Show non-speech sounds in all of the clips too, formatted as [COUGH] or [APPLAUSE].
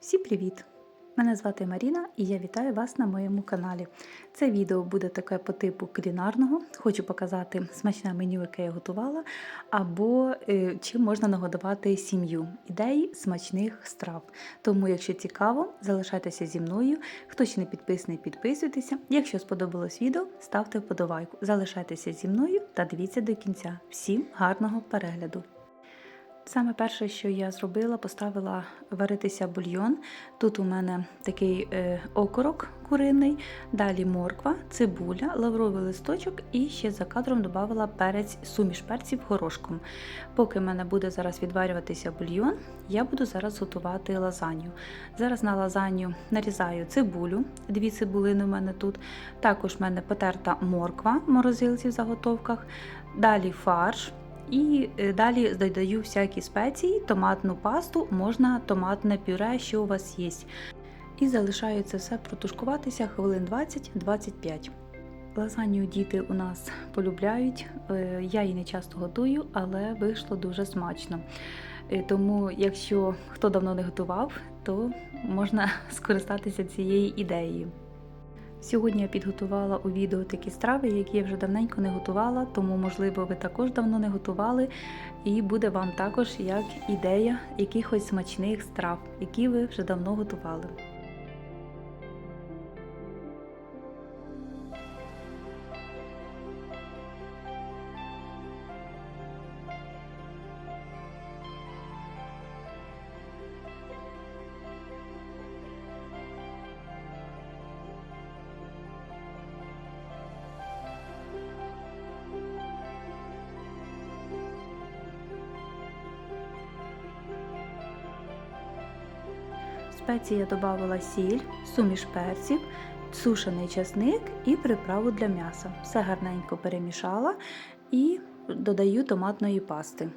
Всім привіт! Мене звати Маріна і я вітаю вас на моєму каналі. Це відео буде таке по типу кулінарного. Хочу показати смачне меню, яке я готувала, або е, чим можна нагодувати сім'ю. Ідеї смачних страв. Тому, якщо цікаво, залишайтеся зі мною. Хто ще не підписаний, підписуйтеся. Якщо сподобалось відео, ставте вподобайку. Залишайтеся зі мною та дивіться до кінця. Всім гарного перегляду! Саме перше, що я зробила, поставила варитися бульйон. Тут у мене такий е, окорок куриний, далі морква, цибуля, лавровий листочок і ще за кадром додавала перець, суміш перців горошком. Поки в мене буде зараз відварюватися бульйон, я буду зараз готувати лазанью. Зараз на лазанью нарізаю цибулю, дві цибулини у мене тут. Також в мене потерта морква в морозилці в заготовках, далі фарш. І е, далі додаю всякі спеції, томатну пасту, можна томатне пюре, що у вас є. І залишаю це все протушкуватися хвилин 20-25. Лазанью діти у нас полюбляють. Е, Я її не часто готую, але вийшло дуже смачно. Е, Тому, якщо хто давно не готував, то можна [LAUGHS] скористатися цією ідеєю. Сьогодні я підготувала у відео такі страви, які я вже давненько не готувала, тому, можливо, ви також давно не готували, і буде вам також як ідея якихось смачних страв, які ви вже давно готували. Спеції я додавала сіль, суміш перців, сушений часник і приправу для м'яса. Все гарненько перемішала і додаю томатної пасти.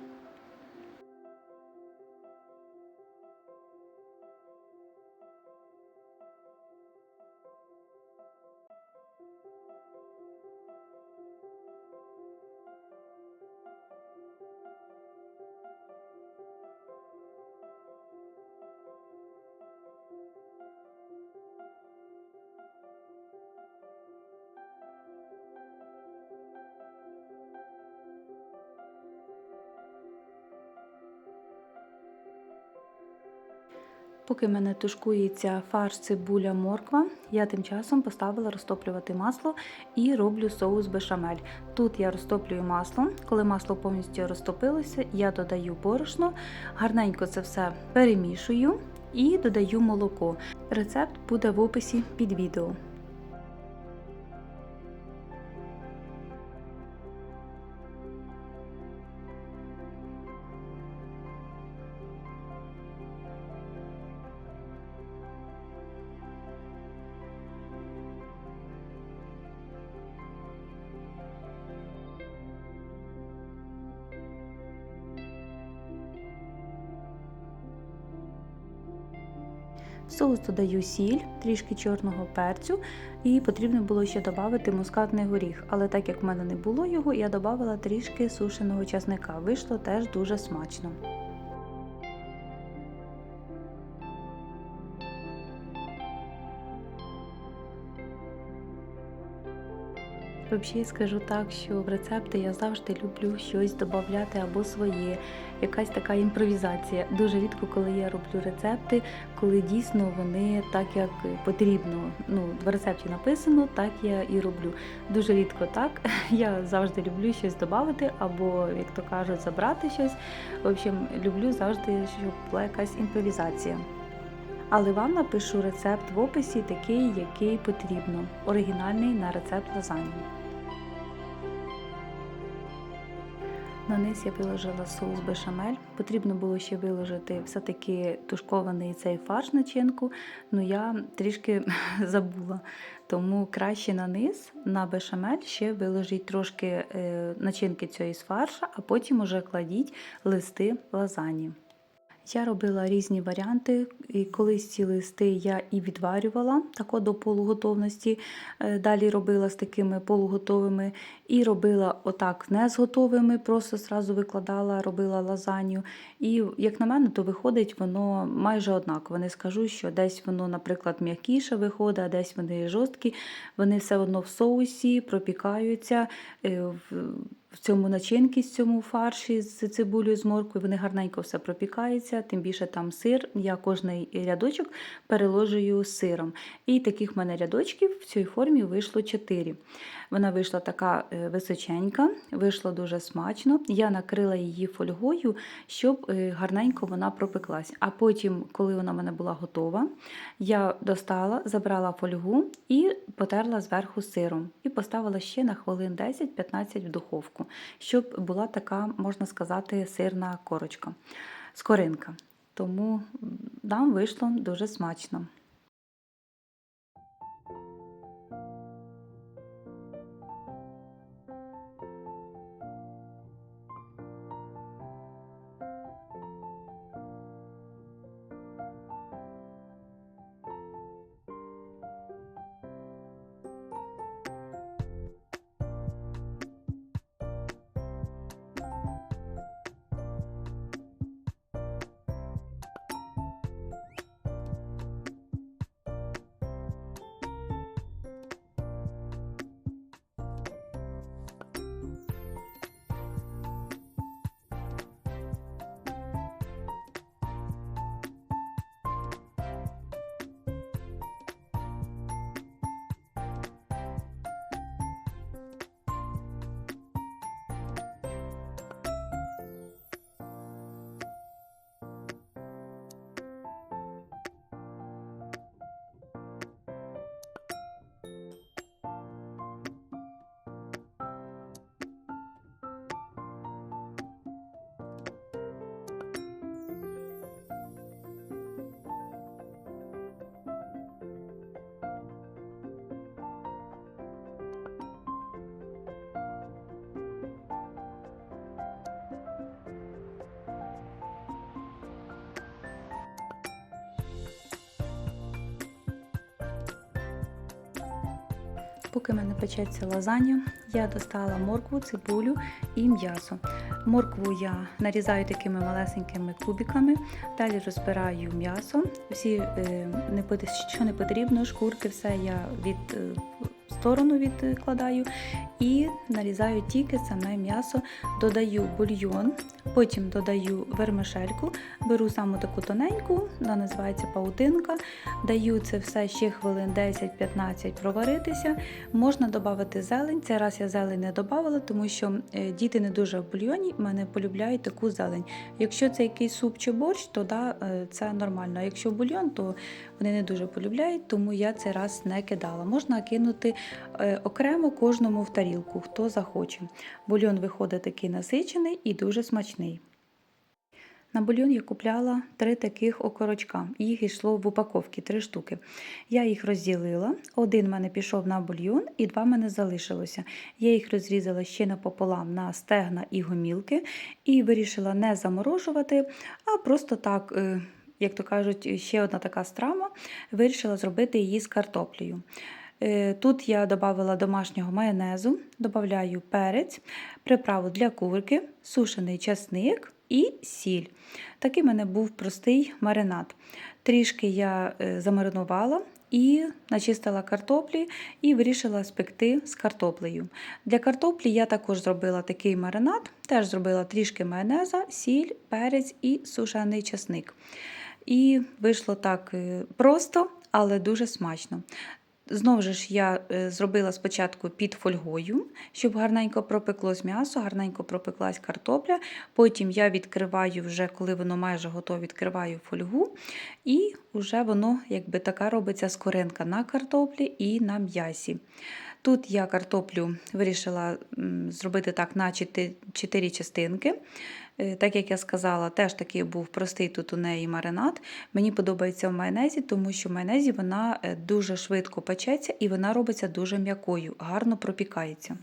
Поки мене тушкується фарш, цибуля, морква, я тим часом поставила розтоплювати масло і роблю соус бешамель. Тут я розтоплюю масло. Коли масло повністю розтопилося, я додаю борошно, гарненько це все перемішую і додаю молоко. Рецепт буде в описі під відео. Соус додаю сіль, трішки чорного перцю, і потрібно було ще додати мускатний горіх. Але так як в мене не було його, я додала трішки сушеного часника. Вийшло теж дуже смачно. Взагалі скажу так, що в рецепти я завжди люблю щось додати або своє, якась така імпровізація. Дуже рідко, коли я роблю рецепти, коли дійсно вони так, як потрібно. Ну, в рецепті написано, так я і роблю. Дуже рідко так. [LAUGHS] Я завжди люблю щось додати, або, як то кажуть, забрати щось. В общем, люблю завжди, щоб була якась імпровізація. Але вам напишу рецепт в описі такий, який потрібно. Оригінальний на рецепт лазаньї. На низ я виложила соус бешамель. Потрібно було ще виложити все-таки тушкований цей фарш начинку, але я трішки [LAUGHS] забула. Тому краще на низ на бешамель ще виложіть трошки е, начинки цієї з фарша, а потім уже кладіть листи лазані. Я робила різні варіанти, і колись ці листи я і відварювала тако до полуготовності. Е, Далі робила з такими полуготовими, і робила отак не з готовими, просто зразу викладала, робила лазанью. І як на мене, то виходить воно майже однаково. Не скажу, що десь воно, наприклад, м'якіше виходить, а десь вони жорсткі. Вони все одно в соусі пропікаються. В- цьому начинці, в цьому фарші з цибулею, з моркою, вони гарненько все пропікаються, тим більше там сир. Я кожний рядочок переложую сиром. І таких в мене рядочків в цій формі вийшло 4. Вона вийшла така е, височенька, вийшло дуже смачно. Я накрила її фольгою, щоб е, гарненько вона пропеклась. А потім, коли вона в мене була готова, я достала, забрала фольгу і потерла зверху сиром. І поставила ще на хвилин 10-15 в духовку, щоб була така, можна сказати, сирна корочка, скоринка. Тому нам вийшло дуже смачно. Поки в мене печеться лазанья, я достала моркву, цибулю і м'ясо. Моркву я нарізаю такими малесенькими кубиками, далі розбираю м'ясо. Всі, е, що не потрібно, шкурки, все я від е, сторону відкладаю і нарізаю тільки саме м'ясо, додаю бульйон, потім додаю вермишельку, беру саму таку тоненьку, вона називається паутинка, даю це все ще хвилин 10-15 проваритися. Можна додати зелень. Цей раз я зелень не додавала, тому що е, діти не дуже в бульйоні, мене полюбляють таку зелень. Якщо це якийсь суп чи борщ, то да, е, це нормально. А якщо бульйон, то вони не дуже полюбляють, тому я цей раз не кидала. Можна кинути е, окремо кожному в тарілку, хто захоче. Бульйон виходить такий насичений і дуже смачний. На бульйон я купляла три таких окорочка. Їх йшло в упаковці, три штуки. Я їх розділила. Один в мене пішов на бульйон, і два в мене залишилося. Я їх розрізала ще напополам на стегна і гомілки і вирішила не заморожувати, а просто так. е, Як то кажуть, ще одна така страва, вирішила зробити її з картоплею. Е, Тут я додала домашнього майонезу, додаю перець, приправу для курки, сушений часник і сіль. Такий в мене був простий маринад. Трішки я е, замаринувала і начистила картоплі і вирішила спекти з картоплею. Для картоплі я також зробила такий маринад, теж зробила трішки майонеза, сіль, перець і сушений часник. І вийшло так е, просто, але дуже смачно. Знову ж я е, зробила спочатку під фольгою, щоб гарненько пропеклось м'ясо, гарненько пропеклась картопля. Потім я відкриваю вже, коли воно майже готове, відкриваю фольгу, і вже воно якби така робиться скоринка на картоплі і на м'ясі. Тут я картоплю вирішила зробити так на 4 частинки. Е, Так як я сказала, теж такий був простий тут у неї маринад. Мені подобається в майонезі, тому що в майонезі вона е, дуже швидко печеться і вона робиться дуже м'якою, гарно пропікається.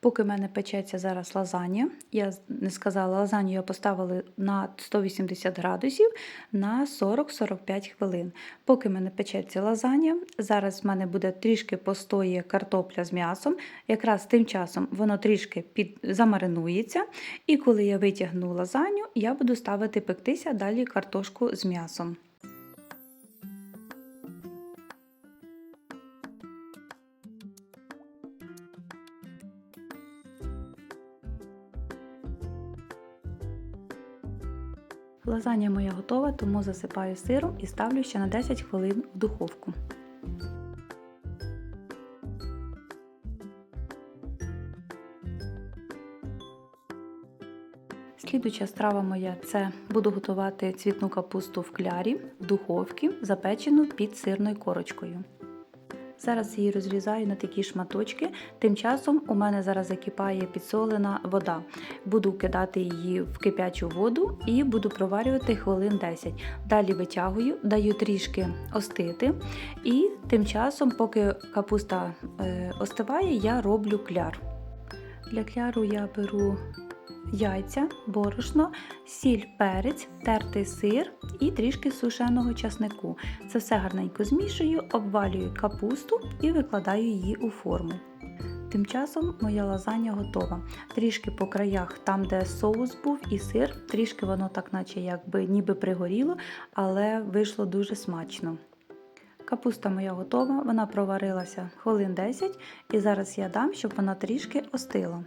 Поки в мене печеться зараз лазанья, я не сказала, лазанью я поставила на 180 градусів на 40-45 хвилин. Поки в мене печеться лазанья, зараз в мене буде трішки постоє картопля з м'ясом. Якраз тим часом воно трішки під... замаринується. І коли я витягну лазанью, я буду ставити пектися далі картошку з м'ясом. Лазанья моя готова, тому засипаю сиром і ставлю ще на 10 хвилин в духовку. Слідуча страва моя це буду готувати цвітну капусту в клярі в духовці, запечену під сирною корочкою. Зараз її розрізаю на такі шматочки. Тим часом у мене зараз закипає підсолена вода. Буду кидати її в кипячу воду і буду проварювати хвилин 10. Далі витягую, даю трішки остити. І тим часом, поки капуста е, остиває, я роблю кляр. Для кляру я беру яйця, борошно, сіль, перець, тертий сир і трішки сушеного часнику. Це все гарненько змішую, обвалюю капусту і викладаю її у форму. Тим часом моя лазанья готова. Трішки по краях, там, де соус був і сир, трішки воно так, наче якби ніби пригоріло, але вийшло дуже смачно. Капуста моя готова, вона проварилася хвилин 10 і зараз я дам, щоб вона трішки остила.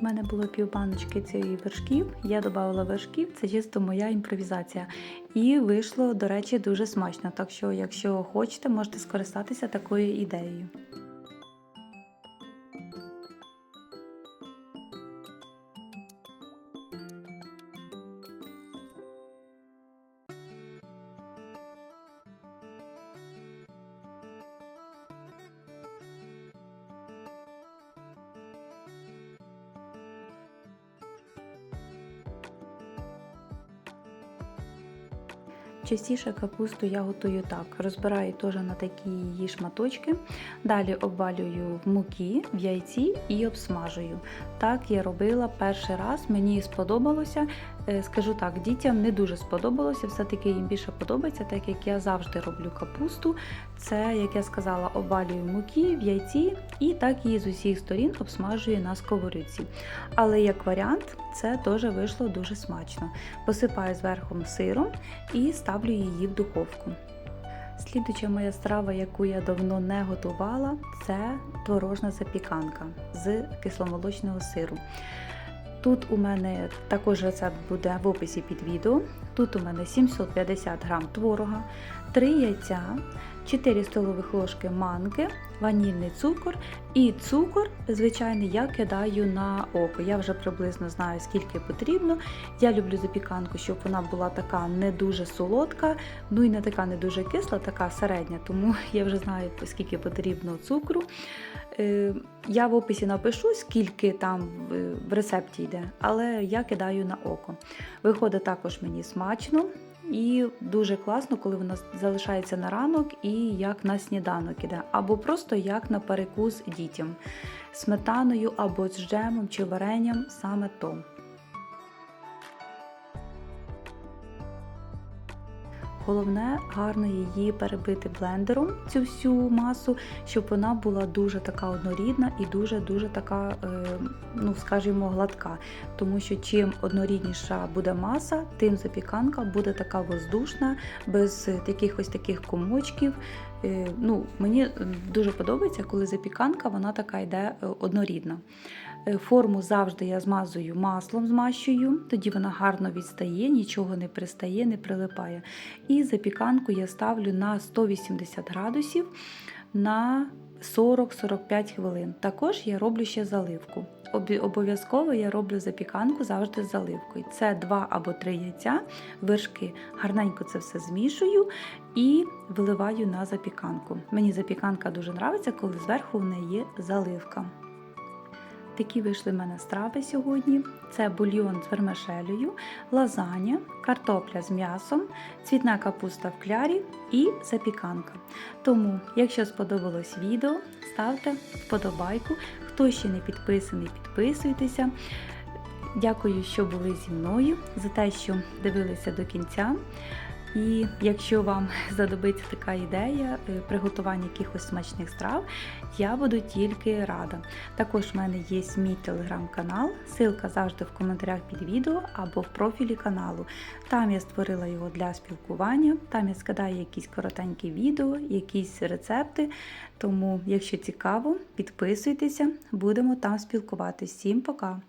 У мене було півбаночки цієї вершків. Я додала вершків, це чисто моя імпровізація. І вийшло, до речі, дуже смачно. Так що, якщо хочете, можете скористатися такою ідеєю. Частіше капусту я готую так. Розбираю теж на такі її шматочки. Далі обвалюю в муки, в яйці і обсмажую. Так я робила перший раз, мені сподобалося. Е, Скажу так, дітям не дуже сподобалося, все-таки їм більше подобається, так як я завжди роблю капусту. Це, як я сказала, обвалюю муки, в яйці і так її з усіх сторін обсмажую на сковорідці. Але як варіант, це теж вийшло дуже смачно. Посипаю зверху сиром і ставлю її в духовку. Слідуча моя страва, яку я давно не готувала, це творожна запіканка з кисломолочного сиру. Тут у мене також рецепт буде в описі під відео. Тут у мене 750 г творога, 3 яйця, 4 столових ложки манки, ванільний цукор і цукор, звичайний, я кидаю на око. Я вже приблизно знаю, скільки потрібно. Я люблю запіканку, щоб вона була така не дуже солодка, ну і не така не дуже кисла, така середня, тому [LAUGHS] я вже знаю, скільки потрібно цукру. Е, Я в описі напишу, скільки там в- в рецепті йде, але я кидаю на око. Виходить також мені смачно і дуже класно, коли вона залишається на ранок і як на сніданок іде, або просто як на перекус дітям. Сметаною або з джемом чи варенням саме то. Головне гарно її перебити блендером, цю всю масу, щоб вона була дуже така однорідна і дуже-дуже така, е, ну скажімо, гладка. Тому що чим однорідніша буде маса, тим запіканка буде така воздушна, без таких ось таких комочків. Е, Ну, Мені дуже подобається, коли запіканка вона така йде е, однорідна. Е, Форму завжди я змазую маслом, змащую, тоді вона гарно відстає, нічого не пристає, не прилипає. І запіканку я ставлю на 180 градусів на 40-45 хвилин. Також я роблю ще заливку. Обов'язково я роблю запіканку завжди з заливкою. Це 2 або 3 яйця, вершки. Гарненько це все змішую і виливаю на запіканку. Мені запіканка дуже подобається, коли зверху в неї є заливка. Такі вийшли в мене страви сьогодні. Це бульйон з вермишелею, лазаня, картопля з м'ясом, цвітна капуста в клярі і запіканка. Тому, якщо сподобалось відео, ставте вподобайку. Хто ще не підписаний, підписуйтеся. Дякую, що були зі мною, за те, що дивилися до кінця. І якщо вам [LAUGHS] знадобиться така ідея е, приготування якихось смачних страв, я буду тільки рада. Також в мене є мій телеграм-канал, ссылка завжди в коментарях під відео або в профілі каналу. Там я створила його для спілкування, там я скидаю якісь коротенькі відео, якісь рецепти. Тому, якщо цікаво, підписуйтеся, будемо там спілкуватися. Всім пока!